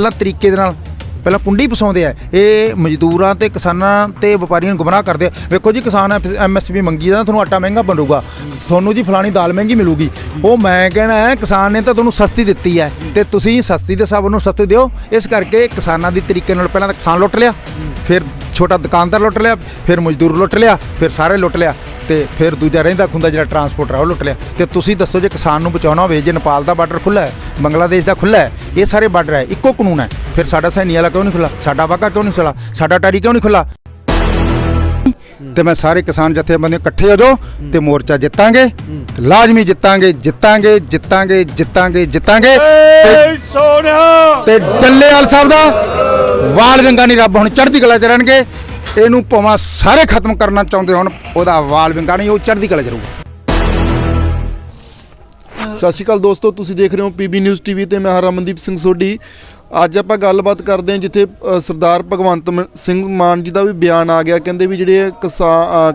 ਪਹਿਲਾਂ ਤਰੀਕੇ ਦੇ ਨਾਲ ਪਹਿਲਾਂ ਕੁੰਡੀ ਪਸਾਉਂਦੇ ਆ। ਇਹ ਮਜ਼ਦੂਰਾਂ ਤੇ ਕਿਸਾਨਾਂ ਤੇ ਵਪਾਰੀਆਂ ਨੂੰ ਗੁੰਮਰਾਹ ਕਰਦੇ ਆ। ਵੇਖੋ ਜੀ, ਕਿਸਾਨ ਐਮਐਸਪੀ ਮੰਗੀ ਦਾ ਤੁਹਾਨੂੰ ਆਟਾ ਮਹਿੰਗਾ ਬਣੂਗਾ। ਤੁਹਾਨੂੰ ਜੀ ਫਲਾਣੀ ਦਾਲ ਮਹਿੰਗੀ ਮਿਲੂਗੀ। ਉਹ ਮੈਂ ਕਹਿਣਾ ਹੈ, ਕਿਸਾਨ ਨੇ ਤਾਂ ਤੁਹਾਨੂੰ ਸਸਤੀ ਦਿੱਤੀ ਹੈ। ਤੇ ਤੁਸੀਂ ਸਸਤੀ ਦੇ ਹਿਸਾਬ ਨੂੰ ਸਸਤੀ ਦਿਓ। ਇਸ ਕਰਕੇ ਕਿਸਾਨਾਂ ਦੀ ਤਰੀਕੇ ਨਾਲ ਪਹਿਲਾਂ ਤਾਂ ਕਿਸਾਨ ਲੁੱਟ ਲਿਆ। ਫਿਰ ਛੋਟਾ ਦੁਕਾਨਦਾਰ ਲੁੱਟ ਲਿਆ, ਫਿਰ ਮਜ਼ਦੂਰ ਲੁੱਟ ਲਿਆ, ਫਿਰ ਸਾਰੇ ਲੁੱਟ ਲਿਆ ਤੇ ਫਿਰ ਦੂਜਾ ਰਹਿੰਦਾ ਖੁੰਦਾ ਜਿਹੜਾ ਟਰਾਂਸਪੋਰਟਰ ਆ, ਉਹ ਲੁੱਟ ਲਿਆ। ਤੇ ਤੁਸੀਂ ਦੱਸੋ ਜੇ ਕਿਸਾਨ ਨੂੰ ਬਚਾਉਣਾ ਹੋਵੇ, ਜੇ ਨੇਪਾਲ ਦਾ ਬਾਰਡਰ ਖੁੱਲਾ ਹੈ, ਬੰਗਲਾਦੇਸ਼ ਦਾ ਖੁੱਲਾ ਹੈ, ਇਹ ਸਾਰੇ ਬਾਰਡਰ ਹੈ, ਇੱਕੋ ਕਾਨੂੰਨ ਹੈ। ਫਿਰ ਸਾਡਾ ਸੈਨੀ ਵਾਲਾ ਕਿਉਂ ਨਹੀਂ ਖੁੱਲਾ ਸਾਡਾ ਵਾਗਾ ਕਿਉਂ ਨਹੀਂ ਖੁੱਲਾ ਸਾਡਾ ਟਾਰੀ ਕਿਉਂ ਨਹੀਂ ਖੁੱਲਾ ਤੇ ਮੈਂ ਸਾਰੇ ਕਿਸਾਨ ਜਥੇਬੰਦੀਆਂ ਇਕੱਠੇ ਹੋ ਜਾਓ ਤੇ ਮੋਰਚਾ ਜਿੱਤਾਂਗੇ ਤੇ ਲਾਜ਼ਮੀ ਜਿੱਤਾਂਗੇ ਜਿੱਤਾਂਗੇ ਜਿੱਤਾਂਗੇ ਜਿੱਤਾਂਗੇ ਜਿੱਤਾਂਗੇ। ਤੇ- ਸੋਨਿਆ ਤੇ ਡੱਲੇਵਾਲ ਸਾਹਿਬ ਦਾ ਵਾਲ ਵਿੰਗਾ ਨਹੀਂ ਰੱਬ ਹੁਣ ਚੜ੍ਹਦੀ ਕਲਾ ਚ ਰਹਿਣਗੇ। ਇਹਨੂੰ ਭਾਵੇਂ ਸਾਰੇ ਖਤਮ ਕਰਨਾ ਚਾਹੁੰਦੇ ਹੁਣ ਉਹਦਾ ਵਾਲ ਵਿੰਗਾ ਨਹੀਂ ਉਹ ਚੜ੍ਹਦੀ ਕਲਾ ਚ ਰਹੂਗਾ। ਸਤਿ ਸ਼੍ਰੀ ਅਕਾਲ ਦੋਸਤੋ ਤੁਸੀਂ ਦੇਖ ਰਹੇ ਹੋ ਪੀਬੀ ਨਿਊਜ਼ ਟੀਵੀ ਤੇ ਮੈਂ ਹਾਂ ਰਮਨਦੀਪ ਸਿੰਘ ਸੋਢੀ। ਅੱਜ ਆਪਾਂ ਗੱਲਬਾਤ ਕਰਦੇ ਹਾਂ ਜਿੱਥੇ ਸਰਦਾਰ ਭਗਵੰਤ ਸਿੰਘ ਮਾਨ ਜੀ ਦਾ ਵੀ ਬਿਆਨ ਆ ਗਿਆ। ਕਹਿੰਦੇ ਵੀ ਜਿਹੜੇ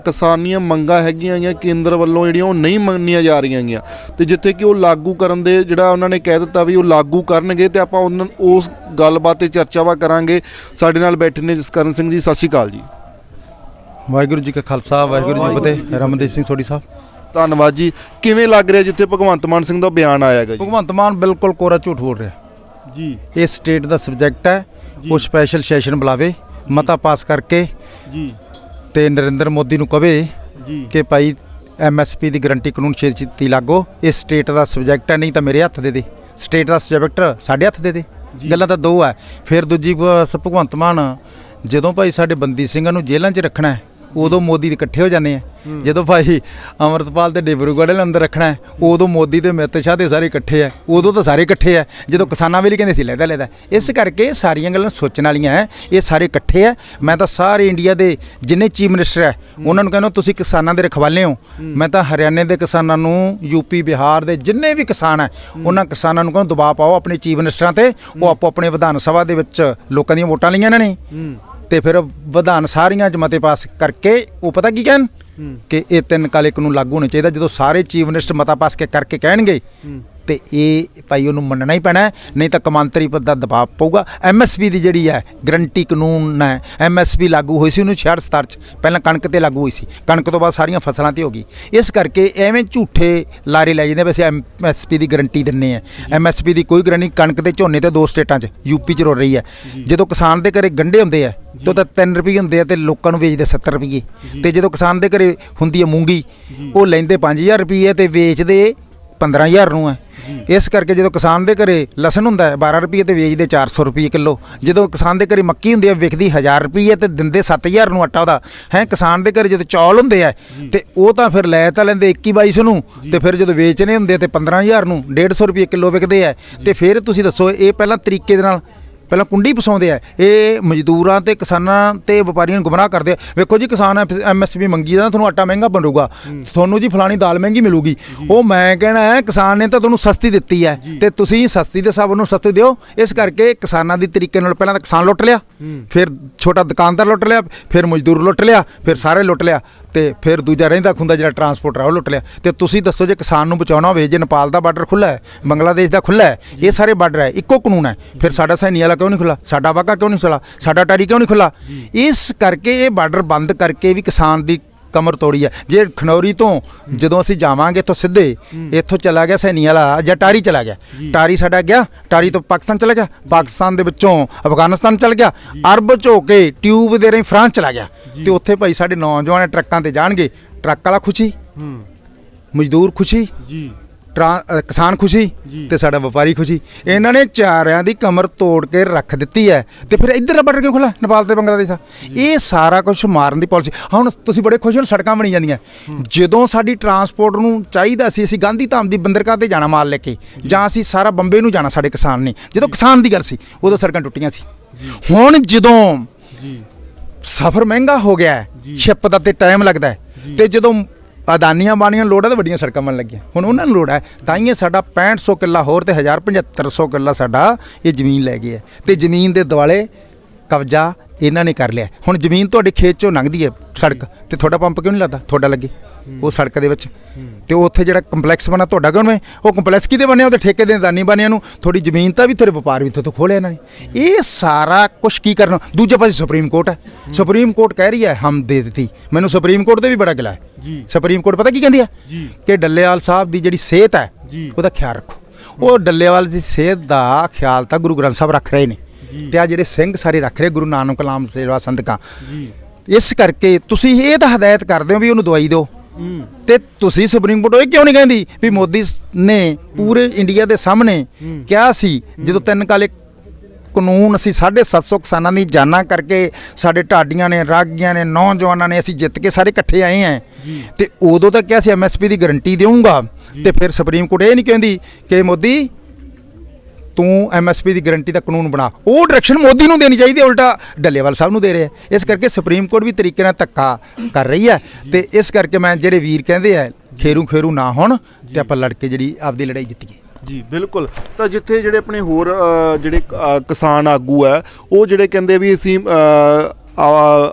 ਕਿਸਾਨੀਆਂ ਮੰਗਾਂ ਹੈਗੀਆਂ ਗੀਆਂ ਕੇਂਦਰ ਵੱਲੋਂ ਜਿਹੜੀਆਂ ਉਹ ਨਹੀਂ ਮੰਨੀਆਂ ਜਾ ਰਹੀਆਂ ਗੀਆਂ। ਤੇ ਜਿੱਥੇ ਕਿ ਉਹ ਲਾਗੂ ਕਰਨ ਦੇ ਜਿਹੜਾ ਉਹਨਾਂ ਨੇ ਕਹਿ ਦਿੱਤਾ ਵੀ ਉਹ ਲਾਗੂ ਕਰਨਗੇ ਤੇ ਆਪਾਂ ਉਹਨਾਂ ਉਸ ਗੱਲਬਾਤ ਤੇ ਚਰਚਾਵਾ ਕਰਾਂਗੇ। ਸਾਡੇ ਨਾਲ ਬੈਠੇ ਨੇ ਜਸਕਰਨ ਸਿੰਘ ਜੀ ਸਤਿ ਸ਼੍ਰੀ ਅਕਾਲ ਜੀ। ਵਾਹਿਗੁਰੂ ਜੀ ਕਾ ਖਾਲਸਾ ਵਾਹਿਗੁਰੂ ਜੀ ਫਤਿਹ। ਰਮਨਦੀਪ ਸਿੰਘ ਸੋਢੀ ਸਾਹਿਬ। ਧੰਨਵਾਦ ਜੀ। ਕਿਵੇਂ ਲੱਗ ਰਿਹਾ ਜਿੱਥੇ ਭਗਵੰਤ ਮਾਨ ਸਿੰਘ ਦਾ ਬਿਆਨ ਆਇਆ ਹੈਗਾ ਜੀ? ਭਗਵੰਤ ਮਾਨ ਬਿਲਕੁਲ ਕੋਰਾ ਝੂਠ ਬੋਲ ਰਿਹਾ। ਜੀ। ਇਹ ਸਟੇਟ ਦਾ ਸਬਜੈਕਟ ਹੈ। ਉਹ ਸਪੈਸ਼ਲ ਸੈਸ਼ਨ ਬੁਲਾਵੇ ਮਤਾ ਪਾਸ ਕਰਕੇ। ਜੀ। ਤੇ ਨਰਿੰਦਰ ਮੋਦੀ ਨੂੰ ਕਵੇ ਜੀ। ਕਿ ਭਾਈ ਐਮਐਸਪੀ ਦੀ ਗਰੰਟੀ ਕਾਨੂੰਨ ਛੇ ਛੇਤੀ ਲਾਗੋ। ਇਹ ਸਟੇਟ ਦਾ ਸਬਜੈਕਟ ਹੈ ਨਹੀਂ ਤਾਂ ਮੇਰੇ ਹੱਥ ਦੇ ਦੇ। ਸਟੇਟ ਦਾ ਸਬਜੈਕਟ ਸਾਡੇ ਹੱਥ ਦੇ ਦੇ। ਗੱਲਾਂ ਤਾਂ ਦੋ ਹੈ। ਫਿਰ ਦੂਜੀ ਭਗਵੰਤ ਮਾਨ ਜਦੋਂ ਭਾਈ ਸਾਡੇ ਬੰਦੀ ਸਿੰਘਾਂ ਨੂੰ ਜੇਲ੍ਹਾਂ 'ਚ ਰੱਖਣਾ ਹੈ ਉਦੋਂ ਮੋਦੀ ਦੇ ਇਕੱਠੇ ਹੋ ਜਾਂਦੇ ਆ। ਜਦੋਂ ਭਾਈ ਅਮਰਤਪਾਲ ਤੇ ਡਿਬਰੂਗੜ੍ਹ ਦੇ ਅੰਦਰ ਰੱਖਣਾ ਹੈ ਉਦੋਂ ਮੋਦੀ ਤੇ ਅਮਿਤ ਸ਼ਾਹ ਦੇ ਸਾਰੇ ਇਕੱਠੇ ਆ। ਉਦੋਂ ਤਾਂ ਸਾਰੇ ਇਕੱਠੇ ਆ। ਜਦੋਂ ਕਿਸਾਨਾਂ ਵੇਲੇ ਕਹਿੰਦੇ ਸੀ ਲੈਦਾ ਲੈਦਾ ਇਸ ਕਰਕੇ ਸਾਰੀਆਂ ਗੱਲਾਂ ਸੋਚਣ ਵਾਲੀਆਂ ਹੈ ਇਹ ਸਾਰੇ ਇਕੱਠੇ ਆ। ਮੈਂ ਤਾਂ ਸਾਰੇ ਇੰਡੀਆ ਦੇ ਜਿੰਨੇ ਚੀਫ ਮਿਨਿਸਟਰ ਹੈ। ਉਹਨਾਂ ਨੂੰ ਕਹਿੰਦਾ ਤੁਸੀਂ ਕਿਸਾਨਾਂ ਦੇ ਰਖਵਾਲੇ ਹੋ। ਮੈਂ ਤਾਂ ਹਰਿਆਣੇ ਦੇ ਕਿਸਾਨਾਂ ਨੂੰ ਯੂਪੀ ਬਿਹਾਰ ਦੇ ਜਿੰਨੇ ਵੀ ਕਿਸਾਨ ਹੈ। ਉਹਨਾਂ ਕਿਸਾਨਾਂ ਨੂੰ ਕਹਿੰਦਾ ਦਬਾਅ ਪਾਓ ਆਪਣੇ ਚੀਫ ਮਿਨਿਸਟਰਾਂ ਤੇ। ਉਹ ਆਪੋ ਆਪਣੇ ਵਿਧਾਨ ਸਭਾ ਦੇ ਵਿੱਚ ਲੋਕਾਂ ਦੀਆਂ ਵੋਟਾਂ ਲਈਆਂ ਇਹਨਾਂ ਨੇ। ਤੇ ਫਿਰ ਵਿਧਾਨ ਸਾਰੀਆਂ ਚ ਮਤੇ ਪਾਸ ਕਰਕੇ ਉਹ ਪਤਾ ਕੀ ਕਹਿਣ। ਕਿ ਇਹ ਤਿੰਨ ਕਾਲੇ ਕਾਨੂੰਨ ਲਾਗੂ ਹੋਣੇ ਚਾਹੀਦਾ ਜਦੋਂ ਸਾਰੇ ਚੀਫ ਮਿਨਿਸਟਰ ਮਤਾ ਪਾਸ ਕੇ ਕਰਕੇ ਕਹਿਣਗੇ ਤੇ ਇਹ ਭਾਈ ਉਹਨੂੰ ਮੰਨਣਾ ਹੀ ਪੈਣਾ ਨਹੀਂ ਤਾਂ ਕਮਾਂਤਰੀ ਪਦ ਦਾ ਦਬਾਅ ਪਊਗਾ। ਐਮਐਸਪੀ ਦੀ ਜਿਹੜੀ ਹੈ ਗਰੰਟੀ ਕਾਨੂੰਨ ਹੈ ਐਮਐਸਪੀ ਲਾਗੂ ਹੋਈ ਸੀ ਉਹਨੂੰ 66 67 ਚ। ਪਹਿਲਾਂ ਕਣਕ ਤੇ ਲਾਗੂ ਹੋਈ ਸੀ। ਕਣਕ ਤੋਂ ਬਾਅਦ ਸਾਰੀਆਂ ਫਸਲਾਂ ਤੇ ਹੋ ਗਈ। ਇਸ ਕਰਕੇ ਐਵੇਂ ਝੂਠੇ ਲਾਰੇ ਲੈ ਜਾਂਦੇ ਵੈਸੇ ਐਮਐਸਪੀ ਦੀ ਗਰੰਟੀ ਦਿੰਨੇ ਆ। ਐਮਐਸਪੀ ਦੀ ਕੋਈ ਗਰੰਟੀ ਕਣਕ ਤੇ ਝੋਨੇ ਤੇ ਦੋ ਸਟੇਟਾਂ 'ਚ ਯੂਪੀ 'ਚ ਰੁਲ ਰਹੀ ਹੈ। ਜਦੋਂ ਕਿਸਾਨ ਦੇ ਘਰੇ ਗੰਢੇ ਹੁੰਦੇ ਆ ਤੇ ਤਾਂ 3 ਰੁਪਏ ਹੁੰਦੇ ਆ ਤੇ ਲੋਕਾਂ ਨੂੰ ਵੇਚਦੇ 70 ਰੁਪਏ। ਤੇ ਜਦੋਂ ਕਿਸਾਨ ਦੇ ਘਰੇ ਹੁੰਦੀ ਹੈ ਮੂੰਗੀ ਉਹ ਲੈਂਦੇ 5000 ਰੁਪਏ ਤੇ ਵੇਚਦੇ 15000 ਨੂੰ ਹੈ। ਇਸ ਕਰਕੇ ਜਦੋਂ ਕਿਸਾਨ ਦੇ ਘਰੇ ਲਸਣ ਹੁੰਦਾ ਹੈ 12 ਰੁਪਏ ਤੇ ਵੇਚਦੇ 400 ਰੁਪਏ ਕਿਲੋ। ਜਦੋਂ ਕਿਸਾਨ ਦੇ ਘਰੇ ਮੱਕੀ ਹੁੰਦੀ ਹੈ ਵਿਕਦੀ 1000 ਰੁਪਏ ਤੇ ਦਿੰਦੇ 7000 ਨੂੰ ਆਟਾ ਉਹਦਾ। ਹੈ ਕਿਸਾਨ ਦੇ ਘਰੇ ਜਦੋਂ ਚੌਲ ਹੁੰਦੇ ਆ ਤੇ ਉਹ ਤਾਂ ਫਿਰ ਲੈ ਤਾਂ ਲੈਂਦੇ 21 2200 ਨੂੰ ਤੇ ਫਿਰ ਜਦੋਂ ਵੇਚਣੇ ਹੁੰਦੇ ਤੇ 15000 ਨੂੰ 150 ਰੁਪਏ ਕਿਲੋ ਵਿਕਦੇ ਆ। ਤੇ ਫਿਰ ਤੁਸੀਂ ਦੱਸੋ ਇਹ ਪਹਿਲਾਂ ਤਰੀਕੇ ਦੇ ਨਾਲ ਪਹਿਲਾਂ ਕੁੰਡੀ ਪਸਾਉਂਦੇ ਆ ਇਹ ਮਜ਼ਦੂਰਾਂ ਤੇ ਕਿਸਾਨਾਂ ਤੇ ਵਪਾਰੀਆਂ ਨੂੰ ਗੁੰਮਰਾਹ ਕਰਦੇ ਆ। ਵੇਖੋ ਜੀ ਕਿਸਾਨ ਐਮਐਸਪੀ ਮੰਗੀ ਦਾ ਤੁਹਾਨੂੰ ਆਟਾ ਮਹਿੰਗਾ ਬਣੂਗਾ ਤੁਹਾਨੂੰ ਜੀ ਫਲਾਣੀ ਦਾਲ ਮਹਿੰਗੀ ਮਿਲੂਗੀ। ਉਹ ਮੈਂ ਕਹਿਣਾ ਹੈ ਕਿਸਾਨ ਨੇ ਤਾਂ ਤੁਹਾਨੂੰ ਸਸਤੀ ਦਿੱਤੀ ਹੈ। ਤੇ ਤੁਸੀਂ ਸਸਤੀ ਦੇ ਹਿਸਾਬ ਨੂੰ ਸਸਤੀ ਦਿਓ। ਇਸ ਕਰਕੇ ਕਿਸਾਨਾਂ ਦੀ ਤਰੀਕੇ ਨਾਲ ਪਹਿਲਾਂ ਤਾਂ ਕਿਸਾਨ ਲੁੱਟ ਲਿਆ ਫਿਰ ਛੋਟਾ ਦੁਕਾਨਦਾਰ ਲੁੱਟ ਲਿਆ ਫਿਰ ਮਜ਼ਦੂਰ ਲੁੱਟ ਲਿਆ ਫਿਰ ਸਾਰੇ ਲੁੱਟ ਲਿਆ। ਤੇ ਫਿਰ ਦੂਜਾ ਰਹਿੰਦਾ ਖੁੰਦਾ ਜਿਹੜਾ ਟਰਾਂਸਪੋਰਟਰ ਆ, ਉਹ ਲੁੱਟ ਲਿਆ। ਤੇ ਤੁਸੀਂ ਦੱਸੋ ਜੇ ਕਿਸਾਨ ਨੂੰ ਬਚਾਉਣਾ ਹੋਵੇ, ਜੇ ਨੇਪਾਲ ਦਾ ਬਾਰਡਰ ਖੁੱਲਾ ਹੈ, ਬੰਗਲਾਦੇਸ਼ ਦਾ ਖੁੱਲਾ ਹੈ, ਇਹ ਸਾਰੇ ਬਾਰਡਰ ਹੈ, ਇੱਕੋ ਕਾਨੂੰਨ ਹੈ। ਫਿਰ ਸਾਡਾ ਸੈਨੀ ਵਾਲਾ ਕਿਉਂ ਨਹੀਂ ਖੁੱਲਾ ਸਾਡਾ ਵਾਗਾ ਕਿਉਂ ਨਹੀਂ ਖੁੱਲਾ ਸਾਡਾ ਟਾਰੀ ਕਿਉਂ ਨਹੀਂ ਖੁੱਲਾ ਇਸ ਕਰਕੇ ਇਹ ਬਾਰਡਰ ਬੰਦ ਕਰਕੇ ਵੀ ਕਿਸਾਨ ਦੀ ਕਮਰ ਤੋੜੀ ਹੈ ਜੇ ਖਨੌਰੀ ਤੋਂ ਜਦੋਂ ਅਸੀਂ ਜਾਵਾਂਗੇ ਇੱਥੋਂ ਸਿੱਧੇ ਇੱਥੋਂ ਚਲਾ ਗਿਆ ਸੈਨੀ ਵਾਲਾ ਜਾਂ ਟਾਰੀ ਚਲਾ ਗਿਆ। ਟਾਰੀ ਸਾਡਾ ਗਿਆ ਟਾਰੀ ਤੋਂ ਪਾਕਿਸਤਾਨ ਚਲਾ ਗਿਆ। ਪਾਕਿਸਤਾਨ ਦੇ ਵਿੱਚੋਂ ਅਫਗਾਨਿਸਤਾਨ ਚਲ ਗਿਆ। ਅਰਬ ਚ ਹੋ ਕੇ ਟਿਊਬ ਦੇ ਰਹੀ ਫਰਾਂਸ ਚਲਾ ਗਿਆ। ਤੇ ਉੱਥੇ ਭਾਈ ਸਾਡੇ ਨੌਜਵਾਨ ਟਰੱਕਾਂ ਤੇ ਜਾਣਗੇ। ਟਰੱਕ ਵਾਲਾ ਖੁਸ਼ੀ। ਮਜ਼ਦੂਰ ਖੁਸ਼ੀ। ਜੀ। ਟਰਾਂ- ਅ, ਕਿਸਾਨ ਖੁਸ਼ੀ। ਤੇ ਸਾਡਾ ਵਪਾਰੀ ਖੁਸ਼ੀ। ਇਹਨਾਂ ਨੇ ਚਾਰਿਆਂ ਦੀ ਕਮਰ ਤੋੜ ਕੇ ਰੱਖ ਦਿੱਤੀ ਹੈ ਤੇ ਫਿਰ ਇੱਧਰ ਬਾਰਡਰ ਕਿਉਂ ਖੁੱਲਾ ਨੇਪਾਲ ਤੇ ਬੰਗਲਾਦੇਸ਼ ਦਾ। ਇਹ ਸਾਰਾ ਕੁਝ ਮਾਰਨ ਦੀ ਪਾਲਿਸੀ ਹੁਣ ਤੁਸੀਂ ਬੜੇ ਖੁਸ਼ ਹੋ ਸੜਕਾਂ ਬਣੀ ਜਾਂਦੀਆਂ। ਜਦੋਂ ਸਾਡੀ ਟਰਾਂਸਪੋਰਟ ਨੂੰ ਚਾਹੀਦਾ ਸੀ ਅਸੀਂ ਗਾਂਧੀ ਧਾਮ ਦੀ ਬੰਦਰਗਾਹ ਤੇ ਜਾਣਾ ਮਾਲ ਲੈ ਕੇ ਜਾਂ। ਅਸੀਂ ਸਾਰਾ ਬੰਬੇ ਨੂੰ ਜਾਣਾ ਸਾਡੇ ਕਿਸਾਨ ਨੇ। ਜਦੋਂ ਕਿਸਾਨ ਦੀ ਗੱਲ ਸੀ ਉਦੋਂ ਸੜਕਾਂ ਟੁੱਟੀਆਂ ਸੀ। ਹੁਣ ਜਦੋਂ ਜੀ। ਸਫ਼ਰ ਮਹਿੰਗਾ ਹੋ ਗਿਆ ਹੈ। ਸ਼ਿਪ ਦਾ ਤੇ ਟਾਈਮ ਲੱਗਦਾ ਹੈ। ਤੇ ਜਦੋਂ ਅਦਾਨੀਆਂ ਬਾਣੀਆਂ ਲੋੜ ਹੈ ਤਾਂ ਵੱਡੀਆਂ ਸੜਕਾਂ ਬਣ ਲੱਗੀਆਂ। ਹੁਣ ਉਹਨਾਂ ਨੂੰ ਲੋੜ ਹੈ, ਤਾਂ ਹੀ ਇਹ ਸਾਡਾ 6500 ਕਿੱਲਾ ਹੋਰ ਤੇ 1750 ਕਿੱਲਾ ਸਾਡਾ ਇਹ ਜ਼ਮੀਨ ਲੈ ਗਏ ਹੈ। ਤੇ ਜ਼ਮੀਨ ਦੇ ਦੁਆਲੇ ਕਬਜ਼ਾ ਇਹਨਾਂ ਨੇ ਕਰ ਲਿਆ। ਹੁਣ ਜ਼ਮੀਨ ਤੁਹਾਡੇ ਖੇਤ ਚੋਂ ਲੰਘਦੀ ਹੈ ਸੜਕ, ਤੇ ਤੁਹਾਡਾ ਪੰਪ ਕਿਉਂ ਨਹੀਂ ਲੱਗਦਾ? ਤੁਹਾਡਾ ਲੱਗੇ। ਉਹ ਸੜਕ ਦੇ ਵਿੱਚ। ਤੇ ਉੱਥੇ ਜਿਹੜਾ ਕੰਪਲੈਕਸ ਬਣਾ ਤੁਹਾਡਾ ਕਿਉਂ ਨਹੀਂ ਉਹ ਕੰਪਲੈਕਸ ਕਿਹਦੇ ਬਣਿਆ? ਉਹਦੇ ਠੇਕੇ ਦੇ ਦਾਨੀ ਬਣਿਆ ਨੂੰ। ਥੋੜੀ ਜ਼ਮੀਨ ਤਾਂ ਵੀ ਤੇਰੇ ਵਪਾਰ ਵੀ ਤੋਂ ਖੋਲਿਆ ਇਹਨਾਂ ਨੇ। ਇਹ ਸਾਰਾ ਕੁਝ ਕੀ ਕਰਨਾ? ਦੂਜੇ ਪਾਸੇ ਸੁਪਰੀਮ ਕੋਰਟ ਹੈ। ਸੁਪਰੀਮ ਕੋਰਟ ਕਹਿ ਰਹੀ ਹੈ ਹਮ ਦੇ ਦਿੱਤੀ। ਮੈਨੂੰ ਸੁਪਰੀਮ ਕੋਰਟ ਤੇ ਵੀ ਬੜਾ ਗਿਲਾ ਹੈ। ਜੀ। ਸੁਪਰੀਮ ਕੋਰਟ ਪਤਾ ਕੀ ਕਹਿੰਦੀ ਹੈ? ਜੀ। ਕਿ ਡੱਲੇਵਾਲ ਸਾਹਿਬ ਦੀ ਜਿਹੜੀ ਸਿਹਤ ਹੈ। ਉਹਦਾ ਖਿਆਲ ਰੱਖੋ। ਉਹ ਡੱਲੇਵਾਲ ਦੀ ਸਿਹਤ ਦਾ ਖਿਆਲ ਤਾਂ ਗੁਰੂ ਗ੍ਰੰਥ ਸਾਹਿਬ ਰੱਖ ਰਹੇ ਨੇ। ਤੇ ਆ ਜਿਹੜੇ ਸਿੰਘ ਸਾਰੇ ਰੱਖ ਰਹੇ ਗੁਰੂ ਨਾਨਕ ਕਲਾਮ ਸੇਵਾ ਸੰਦਕਾਂ ਜੀ। ਇਸ ਕਰਕੇ ਤੁਸੀਂ ਇਹ ਤਾਂ ਹਦਾਇਤ ਕਰਦੇ ਹੋ ਵੀ ਉਹਨੂੰ ਦਵਾਈ ਦਿਓ। ਹੂੰ ਤੇ ਤੁਸੀਂ ਸੁਪਰੀਮ ਕੋਰਟ ਇਹ ਕਿਉਂ ਨਹੀਂ ਕਹਿੰਦੀ ਵੀ ਮੋਦੀ ਨੇ ਪੂਰੇ ਇੰਡੀਆ ਦੇ ਸਾਹਮਣੇ ਕਿਹਾ ਸੀ ਜਦੋਂ ਤਿੰਨ ਕਾਲੇ ਕਾਨੂੰਨ ਅਸੀਂ 750 ਕਿਸਾਨਾਂ ਦੀ ਜਾਨਾਂ ਕਰਕੇ ਸਾਡੇ ਢਾਡੀਆਂ ਨੇ ਰਾਗੀਆਂ ਨੇ ਨੌਜਵਾਨਾਂ ਨੇ ਅਸੀਂ ਜਿੱਤ ਕੇ ਸਾਰੇ ਇਕੱਠੇ ਆਏ ਆਂ ਤੇ ਉਦੋਂ ਤਾਂ ਕਿਹਾ ਸੀ ਐਮਐਸਪੀ ਦੀ ਗਾਰੰਟੀ ਦੇਵਾਂਗਾ ਤੇ ਫਿਰ ਸੁਪਰੀਮ ਕੋਰਟ ਇਹ ਨਹੀਂ ਕਹਿੰਦੀ ਕਿ ਮੋਦੀ ਤੂੰ ਐਮਐਸਪੀ ਦੀ ਗਾਰੰਟੀ ਦਾ ਕਾਨੂੰਨ ਬਣਾ। ਉਹ ਡਾਇਰੈਕਸ਼ਨ ਮੋਦੀ ਨੂੰ ਦੇਣੀ ਚਾਹੀਦੀ ਉਲਟਾ ਡੱਲੇਵਾਲ ਸਾਹਿਬ ਨੂੰ ਦੇ ਰਿਹਾ ਇਸ ਕਰਕੇ ਸੁਪਰੀਮ ਕੋਰਟ ਵੀ ਤਰੀਕੇ ਨਾਲ ਧੱਕਾ ਕਰ ਰਹੀ ਹੈ ਤੇ ਇਸ ਕਰਕੇ ਮੈਂ ਜਿਹੜੇ ਵੀਰ ਕਹਿੰਦੇ ਆ, ਖੇਰੂ ਖੇਰੂ ਨਾ ਹੋਣ ਤੇ ਆਪਾਂ ਲੜ ਕੇ ਜਿਹੜੀ ਆਪਦੀ ਲੜਾਈ ਜਿੱਤੀਏ। ਜੀ, ਬਿਲਕੁਲ। ਤਾਂ ਜਿੱਥੇ ਜਿਹੜੇ ਆਪਣੇ ਹੋਰ ਜਿਹੜੇ ਕਿਸਾਨ ਆਗੂ ਆ ਉਹ ਜਿਹੜੇ ਕਹਿੰਦੇ ਵੀ ਅਸੀਂ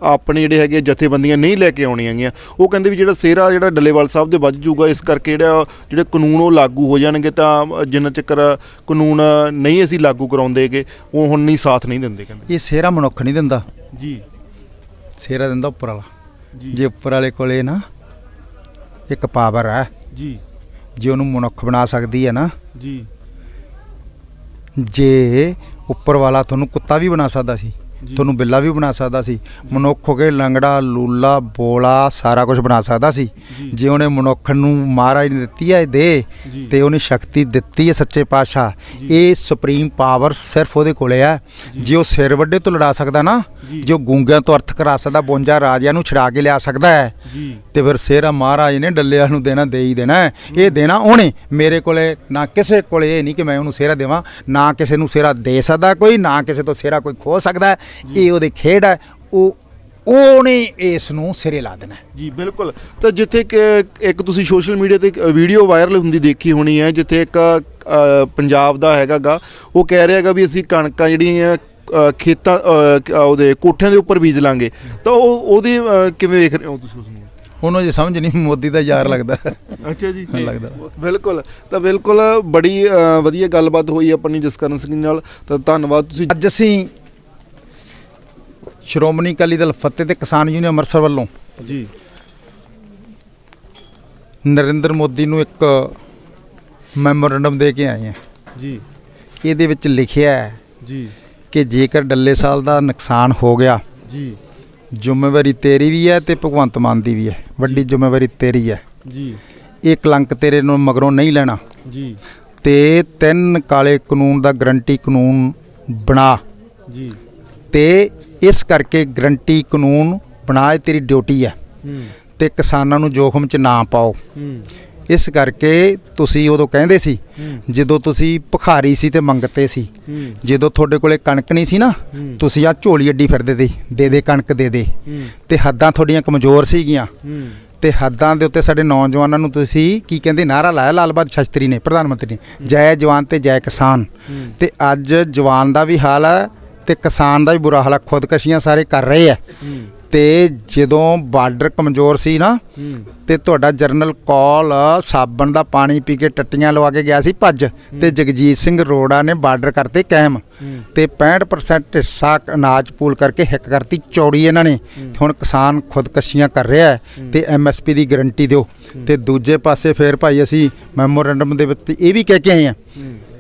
ਆਪਣੇ ਜਿਹੜੇ ਹੈਗੇ ਜਥੇਬੰਦੀਆਂ ਨਹੀਂ ਲੈ ਕੇ ਆਉਣੀਆਂ ਗੀਆਂ ਉਹ ਕਹਿੰਦੇ ਵੀ ਜਿਹੜਾ ਸੇਰਾ ਜਿਹੜਾ ਡੱਲੇਵਾਲ ਸਾਹਿਬ ਦੇ ਵੱਜ ਜੂਗਾ ਇਸ ਕਰਕੇ ਜਿਹੜਾ ਜਿਹੜੇ ਕਾਨੂੰਨ ਉਹ ਲਾਗੂ ਹੋ ਜਾਣਗੇ ਤਾਂ ਜਿੰਨਾ ਚੱਕਰ ਕਾਨੂੰਨ ਨਹੀਂ ਅਸੀਂ ਲਾਗੂ ਕਰਾਉਂਦੇਗੇ ਉਹ ਹੁਣ ਨਹੀਂ ਸਾਥ ਨਹੀਂ ਦਿੰਦੇ ਕਹਿੰਦੇ। ਇਹ ਸੇਰਾ ਮਨੁੱਖ ਨਹੀਂ ਦਿੰਦਾ। ਜੀ। ਸੇਰਾ ਦਿੰਦਾ ਉੱਪਰ ਵਾਲਾ। ਜੀ। ਜੇ ਉੱਪਰ ਵਾਲੇ ਕੋਲੇ ਨਾ ਇੱਕ ਪਾਵਰ ਹੈ ਜੀ। ਜੇ ਉਹਨੂੰ ਮਨੁੱਖ ਬਣਾ ਸਕਦੀ ਹੈ ਨਾ ਜੀ। ਜੇ ਉੱਪਰ ਵਾਲਾ ਤੁਹਾਨੂੰ ਕੁੱਤਾ ਵੀ ਬਣਾ ਸਕਦਾ ਸੀ। ਤੁਹਾਨੂੰ ਬਿੱਲਾ ਵੀ ਬਣਾ ਸਕਦਾ ਸੀ। ਮਨੁੱਖ ਹੋ ਕੇ ਲੰਗੜਾ ਲੂਲਾ ਬੋਲਾ ਸਾਰਾ ਕੁਝ ਬਣਾ ਸਕਦਾ ਸੀ। ਜੀ। ਉਹਨੇ ਮਨੁੱਖ ਨੂੰ ਮਹਾਰਾਜ ਨੇ ਦਿੱਤੀ ਹੈ ਦੇ। ਤੇ ਉਹਨੇ ਸ਼ਕਤੀ ਦਿੱਤੀ ਹੈ ਸੱਚੇ ਪਾਤਸ਼ਾਹ। ਇਹ ਸੁਪਰੀਮ ਪਾਵਰ ਸਿਰਫ ਉਹਦੇ ਕੋਲੇ ਹੈ। ਜੇ ਉਹ ਸਿਰ ਵੱਡੇ ਤੋਂ ਲੜਾ ਸਕਦਾ ਨਾ ਜੀ। ਗੂੰਗਿਆਂ ਤੋਂ ਅਰਥ ਕਰਾ ਸਕਦਾ 52 ਰਾਜਿਆਂ ਨੂੰ ਛੜਾ ਕੇ ਲਿਆ ਸਕਦਾ ਹੈ ਜੀ ਤੇ ਫਿਰ ਸੇਰਾ ਮਹਾਰਾਜ ਨੇ ਡੱਲਿਆਂ ਨੂੰ ਦੇਣਾ ਦੇ ਹੀ ਦੇਣਾ ਹੈ। ਇਹ ਦੇਣਾ ਉਹਨੇ ਮੇਰੇ ਕੋਲੇ ਨਾ ਕਿਸੇ ਕੋਲੇ ਇਹ ਨਹੀਂ ਕਿ ਮੈਂ ਉਹਨੂੰ ਸੇਰਾ ਦੇਵਾਂ ਨਾ ਕਿਸੇ ਨੂੰ ਸੇਰਾ ਦੇ ਸਕਦਾ ਕੋਈ ਨਾ ਕਿਸੇ ਤੋਂ ਸੇਰਾ ਕੋਈ ਖੋ ਸਕਦਾ ਹੈ। ਇਹ ਉਹਦੇ ਖੇਡ ਹੈ ਉਹ ਉਹਨੇ ਇਸ ਨੂੰ ਸਿਰੇ ਲਾ ਦੇਣਾ ਹੈ। ਜੀ ਬਿਲਕੁਲ ਤਾਂ ਜਿੱਥੇ ਕਿ ਇੱਕ ਤੁਸੀਂ ਸੋਸ਼ਲ ਮੀਡੀਆ ਤੇ ਇੱਕ ਵੀਡੀਓ ਵਾਇਰਲ ਹੁੰਦੀ ਦੇਖੀ ਹੋਣੀ ਹੈ ਜਿੱਥੇ ਇੱਕ ਅ, ਪੰਜਾਬ ਦਾ ਹੈਗਾਗਾ ਉਹ ਕਹਿ ਰਿਹਾ ਹੈਗਾ ਵੀ ਅਸੀਂ ਕਣਕਾਂ ਜਿਹੜੀਆਂ ਖੇਤਾਂ ਉਹਦੇ ਕੋਠਿਆਂ ਦੇ ਉੱਪਰ ਬੀਜ ਲਾਂਗੇ। ਤਾਂ ਉਹ ਉਹਦੀ ਕਿਵੇਂ ਵੇਖ ਰਹੇ ਹੋ ਤੁਸੀਂ ਉਸ ਨੂੰ? ਉਹਨੂੰ ਜੇ ਸਮਝ ਨਹੀਂ ਮੋਦੀ ਦਾ ਯਾਰ ਲੱਗਦਾ। ਅੱਛਾ ਜੀ। ਲੱਗਦਾ। ਬਿਲਕੁਲ ਤਾਂ ਬਿਲਕੁਲ ਬੜੀ ਵਧੀਆ ਗੱਲਬਾਤ ਹੋਈ ਆਪਣੀ ਜਸਕਰਨ ਸਿੰਘ ਨਾਲ। ਤਾਂ ਧੰਨਵਾਦ ਤੁਸੀਂ। ਅੱਜ ਅਸੀਂ ਸ਼੍ਰੋਮਣੀ ਅਕਾਲੀ ਦਲ ਫਤਿਹ ਤੇ ਕਿਸਾਨ ਯੂਨੀਅਨ ਅੰਮ੍ਰਿਤਸਰ ਵੱਲੋਂ ਜੀ। ਨਰਿੰਦਰ ਮੋਦੀ ਨੂੰ ਇੱਕ ਮੈਮੋਰੰਡਮ ਦੇ ਕੇ ਆਏ ਹਾਂ। ਜੀ। ਇਹਦੇ ਵਿੱਚ ਲਿਖਿਆ ਹੈ ਜੀ। ਕਿ ਜੇਕਰ ਡੱਲੇ ਸਾਲ ਦਾ ਨੁਕਸਾਨ ਹੋ ਗਿਆ ਜੀ। ਜ਼ਿੰਮੇਵਾਰੀ ਤੇਰੀ ਵੀ ਹੈ ਤੇ ਭਗਵੰਤ ਮਾਨ ਦੀ ਵੀ ਹੈ। ਵੱਡੀ ਜ਼ਿੰਮੇਵਾਰੀ ਤੇਰੀ ਹੈ। ਜੀ। ਇਹ ਕਲੰਕ ਤੇਰੇ ਨੂੰ ਮਗਰੋਂ ਨਹੀਂ ਲੈਣਾ। ਜੀ। ਤੇ ਤਿੰਨ ਕਾਲੇ ਕਾਨੂੰਨ ਦਾ ਗਰੰਟੀ ਕਾਨੂੰਨ ਬਣਾ। ਜੀ। ਤੇ ਇਸ ਕਰਕੇ ਗਰੰਟੀ ਕਾਨੂੰਨ ਬਣਾ ਤੇਰੀ ਡਿਊਟੀ ਹੈ। ਤੇ ਕਿਸਾਨਾਂ ਨੂੰ ਜੋਖਮ 'ਚ ਨਾ ਪਾਓ। ਇਸ ਕਰਕੇ ਤੁਸੀਂ ਉਦੋਂ ਕਹਿੰਦੇ ਸੀ। ਜਦੋਂ ਤੁਸੀਂ ਭਖਾਰੀ ਸੀ ਤੇ ਮੰਗਤੇ ਸੀ ਜਦੋਂ ਤੁਹਾਡੇ ਕੋਲੇ ਕਣਕ ਨਹੀਂ ਸੀ ਨਾ। ਤੁਸੀਂ ਆ ਝੋਲੀ ਅੱਡੀ ਫਿਰਦੇ ਤੇ ਦੇ ਦੇ ਕਣਕ ਦੇ ਦੇ। ਤੇ ਹੱਦਾਂ ਤੁਹਾਡੀਆਂ ਕਮਜ਼ੋਰ ਸੀਗੀਆਂ। ਤੇ ਹੱਦਾਂ ਦੇ ਉੱਤੇ ਸਾਡੇ ਨੌਜਵਾਨਾਂ ਨੂੰ ਤੁਸੀਂ ਕੀ ਕਹਿੰਦੇ ਨਾਰਾ ਲਾਇਆ ਲਾਲ ਬਹਾਦਰ ਸ਼ਾਸਤਰੀ ਨੇ ਪ੍ਰਧਾਨ ਮੰਤਰੀ ਨੇ ਜੈ ਜਵਾਨ ਤੇ ਜੈ ਕਿਸਾਨ। ਤੇ ਅੱਜ ਜਵਾਨ ਦਾ ਵੀ ਹਾਲ ਹੈ ਤੇ ਕਿਸਾਨ ਦਾ ਵੀ ਬੁਰਾ ਹਾਲ ਖੁਦਕਸ਼ੀਆਂ ਸਾਰੇ ਕਰ ਰਹੇ ਆ। ਤੇ ਜਦੋਂ ਬਾਰਡਰ ਕਮਜ਼ੋਰ ਸੀ ਨਾ ਤੇ ਤੁਹਾਡਾ ਜਰਨਲ ਕੌਲ ਸਾਬਣ ਦਾ ਪਾਣੀ ਪੀ ਕੇ ਟੱਟੀਆਂ ਲਵਾ ਕੇ ਗਿਆ ਸੀ ਭੱਜ ਤੇ ਜਗਜੀਤ ਸਿੰਘ ਰੋੜਾ ਨੇ ਬਾਰਡਰ ਕਰਤੇ ਕਾਇਮ। ਤੇ 65% ਹਿੱਸਾ ਅਨਾਜ ਪੂਲ ਕਰਕੇ ਹਿੱਕ ਕਰਤੀ ਚੌੜੀ ਇਹਨਾਂ ਨੇ। ਹੁਣ ਕਿਸਾਨ ਖੁਦਕਸ਼ੀਆਂ ਕਰ ਰਿਹਾ ਤੇ ਐਮਐਸਪੀ ਦੀ ਗਾਰੰਟੀ ਦਿਓ। ਤੇ ਦੂਜੇ ਪਾਸੇ ਫੇਰ ਭਾਈ ਅਸੀਂ ਮੈਮੋਰੈਂਡਮ ਦੇ ਵਿੱਚ ਇਹ ਵੀ ਕਹਿ ਕੇ ਆਏ ਆ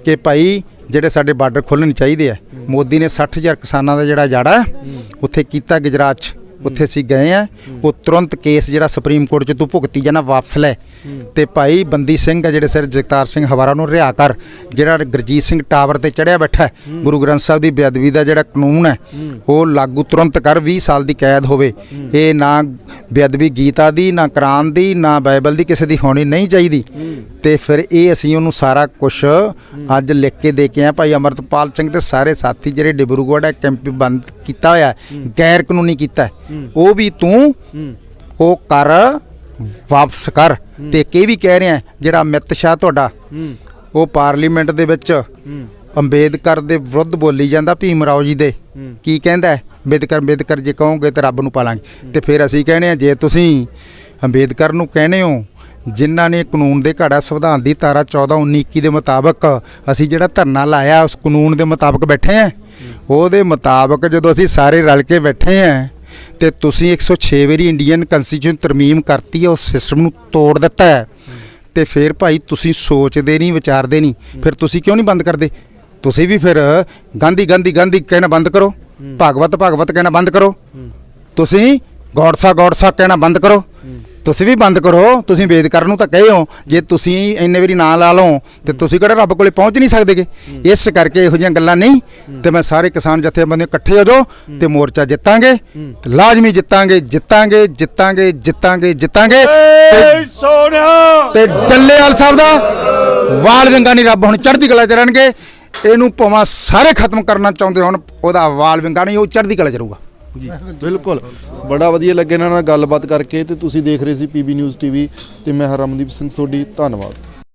ਕਿ ਭਾਈ ਜਿਹੜੇ ਸਾਡੇ ਬਾਰਡਰ ਖੋਲ੍ਹਣੇ ਚਾਹੀਦੇ ਆ। ਮੋਦੀ ਨੇ 60000 ਕਿਸਾਨਾਂ ਦਾ ਜਿਹੜਾ ਜਾੜਾ ਉੱਥੇ ਕੀਤਾ ਗੁਜਰਾਤ 'ਚ। ਉੱਥੇ ਅਸੀਂ ਗਏ ਆ। ਉਹ ਤੁਰੰਤ ਕੇਸ ਜਿਹੜਾ ਸੁਪਰੀਮ ਕੋਰਟ 'ਚ ਤੂੰ ਭੁਗਤੀ ਜਾਣਾ ਵਾਪਸ ਲੈ। ਤੇ ਭਾਈ ਬੰਦੀ ਸਿੰਘ ਆ ਜਿਹੜੇ ਸਰ ਜਗਤਾਰ ਸਿੰਘ ਹਵਾਰਾ ਨੂੰ ਰਿਹਾ ਕਰ ਜਿਹੜਾ ਗੁਰਜੀਤ ਸਿੰਘ ਟਾਵਰ ਤੇ ਚੜਿਆ ਬੈਠਾ ਹੈ, ਗੁਰੂ ਗ੍ਰੰਥ ਸਾਹਿਬ ਦੀ ਬੇਅਦਬੀ ਦਾ ਜਿਹੜਾ ਕਾਨੂੰਨ ਹੈ ਉਹ ਲਾਗੂ ਤੁਰੰਤ ਕਰ 20 ਸਾਲ ਦੀ ਕੈਦ ਹੋਵੇ। ਇਹ ਨਾ ਬੇਅਦਬੀ ਗੀਤਾ ਦੀ ਨਾ ਕੁਰਾਨ ਦੀ ਨਾ ਬਾਈਬਲ ਦੀ ਕਿਸੇ ਦੀ ਹੋਣੀ ਨਹੀਂ ਚਾਹੀਦੀ। ਤੇ ਫਿਰ ਇਹ ਅਸੀਂ ਉਹਨੂੰ ਸਾਰਾ ਕੁਝ ਅੱਜ ਲਿਖ ਕੇ ਦੇ ਕੇ ਆ ਭਾਈ ਅਮਰਤਪਾਲ ਸਿੰਘ ਤੇ ਸਾਰੇ ਸਾਥੀ ਜਿਹੜੇ ਡਿਬਰੂਗੜ੍ਹ ਹੈ ਕੈਂਪ ਬੰਦ ਕੀਤਾ ਹੋਇਆ ਗੈਰ ਕਾਨੂੰਨੀ ਕੀਤਾ ਉਹ ਵੀ ਤੂੰ ਉਹ ਕਰ ਵਾਪਸ ਕਰ ਤੇ ਕੀ ਵੀ ਕਹਿ ਰਿਹਾ ਜਿਹੜਾ ਅਮਿਤ ਸ਼ਾਹ ਤੁਹਾਡਾ ਉਹ ਪਾਰਲੀਮੈਂਟ ਦੇ ਵਿੱਚ ਅੰਬੇਦਕਰ ਦੇ ਵਿਰੁੱਧ ਬੋਲੀ ਜਾਂਦਾ ਭੀਮ ਰਾਓ ਜੀ ਦੇ। ਕੀ ਕਹਿੰਦਾ? ਅੰਬੇਦਕਰ ਅੰਬੇਦਕਰ ਜੇ ਕਹੋਗੇ ਤੇ ਰੱਬ ਨੂੰ ਪਾਲਾਂਗੇ। ਤੇ ਫਿਰ ਅਸੀਂ ਕਹਿੰਦੇ ਆ ਜੇ ਤੁਸੀਂ ਅੰਬੇਦਕਰ ਨੂੰ ਕਹਿੰਦੇ ਹੋ ਜਿਨ੍ਹਾਂ ਨੇ ਕਾਨੂੰਨ ਦੇ ਘੜਾ ਸੰਵਿਧਾਨ ਦੀ ਧਾਰਾ 14 19 21 ਦੇ ਮੁਤਾਬਕ ਅਸੀਂ ਜਿਹੜਾ ਧਰਨਾ ਲਾਇਆ ਉਸ ਕਾਨੂੰਨ ਦੇ ਮੁਤਾਬਕ ਬੈਠੇ ਆ ਉਹਦੇ ਮੁਤਾਬਕ ਜਦੋਂ ਅਸੀਂ ਸਾਰੇ ਰਲ ਕੇ ਬੈਠੇ ਆ ਤੇ ਤੁਸੀਂ 106 ਵਾਰੀ ਇੰਡੀਅਨ ਕਨਸਟੀਟਿਊਸ਼ਨ ਤਰਮੀਮ ਕਰਤੀ ਹੈ ਉਸ ਸਿਸਟਮ ਨੂੰ ਤੋੜ ਦਿੱਤਾ ਹੈ। ਤੇ ਫਿਰ ਭਾਈ ਤੁਸੀਂ ਸੋਚਦੇ ਨਹੀਂ ਵਿਚਾਰਦੇ ਨਹੀਂ। ਫਿਰ ਤੁਸੀਂ ਕਿਉਂ ਨਹੀਂ ਬੰਦ ਕਰਦੇ? ਤੁਸੀਂ ਵੀ ਫਿਰ ਗਾਂਧੀ ਗਾਂਧੀ ਗਾਂਧੀ ਕਹਿਣਾ ਬੰਦ ਕਰੋ। ਭਗਵਤ ਭਗਵਤ ਕਹਿਣਾ ਬੰਦ ਕਰੋ। ਤੁਸੀਂ ਗੌਡਸਾ ਗੌਡਸਾ ਕਹਿਣਾ ਬੰਦ ਕਰੋ। ਤੁਸੀਂ ਵੀ ਬੰਦ ਕਰੋ ਤੁਸੀਂ ਵੇਦਕਰ ਨੂੰ ਤਾਂ ਕਹੇ ਹੋ। ਜੇ ਤੁਸੀਂ ਇੰਨੇ ਵਾਰੀ ਨਾਂ ਲਾ ਲਓ ਤੇ ਤੁਸੀਂ ਕਿਹੜਾ ਰੱਬ ਕੋਲੇ ਪਹੁੰਚ ਨਹੀਂ ਸਕਦੇਗੇ? ਇਸ ਕਰਕੇ ਇਹੋ ਜਿਹੀਆਂ ਗੱਲਾਂ ਨਹੀਂ। ਤੇ ਮੈਂ ਸਾਰੇ ਕਿਸਾਨ ਜਥੇਬੰਦੀਆਂ ਇਕੱਠੇ ਹੋ ਜਾਓ ਤੇ ਮੋਰਚਾ ਜਿੱਤਾਂਗੇ। ਤੇ ਲਾਜ਼ਮੀ ਜਿੱਤਾਂਗੇ ਜਿੱਤਾਂਗੇ ਜਿੱਤਾਂਗੇ ਜਿੱਤਾਂਗੇ ਜਿੱਤਾਂਗੇ। ਤੇ ਸੋਨਿਆ ਤੇ ਡੱਲੇਵਾਲ ਸਾਹਿਬ ਦਾ ਵਾਲ ਵਿੰਗਾ ਨਹੀਂ ਰੱਬ ਹੁਣ ਚੜ੍ਹਦੀ ਕਲਾ ਚ ਰਹਿਣਗੇ। ਇਹਨੂੰ ਭਾਵੇਂ ਸਾਰੇ ਖਤਮ ਕਰਨਾ ਚਾਹੁੰਦੇ ਹੁਣ ਉਹਦਾ ਵਾਲ ਵਿੰਗਾ ਨਹੀਂ ਉਹ ਚੜ੍ਹਦੀ ਕਲਾ ਚ ਰਹੂਗਾ। ਜੀ ਬਿਲਕੁਲ। ਬੜਾ ਵਧੀਆ ਲੱਗਿਆ ਇਹਨਾਂ ਨਾਲ ਗੱਲਬਾਤ ਕਰਕੇ ਤੇ ਤੁਸੀਂ ਦੇਖ ਰਹੇ ਸੀ ਪੀਬੀ ਨਿਊਜ਼ ਟੀਵੀ ਤੇ ਮੈਂ ਹਾਂ ਰਮਨਦੀਪ ਸਿੰਘ ਸੋਢੀ ਧੰਨਵਾਦ।